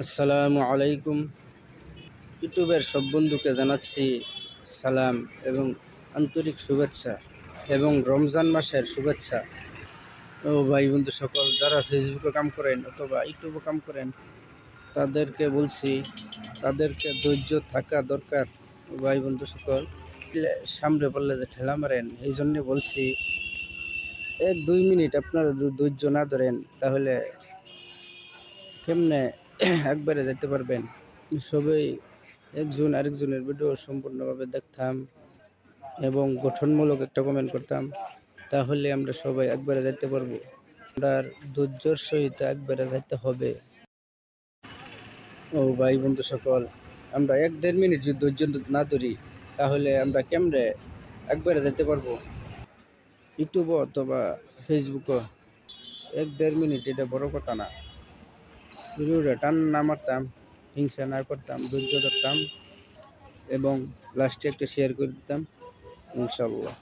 আসসালামু আলাইকুম। ইউটিউবের সব বন্ধুকে জানাচ্ছি সালাম এবং আন্তরিক শুভেচ্ছা এবং রমজান মাসের শুভেচ্ছা। ও ভাই বন্ধু সকল যারা ফেসবুকে কাম করেন অথবা ইউটিউবে কাম করেন, তাদেরকে বলছি, তাদেরকে ধৈর্য থাকা দরকার। ভাই বন্ধু সকল সামনে বললে যে ঠেলা মারেন, এই জন্যে বলছি, এক দুই মিনিট আপনারা ধৈর্য না ধরেন, তাহলে কেমনে একবারে যেতে পারবেন। সবাই একজন আরেকজনের ভিডিও সম্পূর্ণভাবে দেখতাম এবং গঠনমূলক একটা কমেন্ট করতাম। তাহলে আমরা সবাই একবারে যেতে পারব। আমরা ধৈর্যর সহিত একবারে যাইতে হবে। ও ভাই বন্ধু সকল, আমরা এক দেড় মিনিট যদি ধৈর্য না ধরি, তাহলে আমরা কেমনে একবারে যেতে পারব? ইউটিউব অথবা ফেসবুকও এক দেড় মিনিট এটা বড় কথা না। ভিডিওটা টান না মারতাম, হিংসা না করতাম, ধৈর্য ধরতাম এবং লাস্টে একটা শেয়ার করে দিতাম ইনশাল্লাহ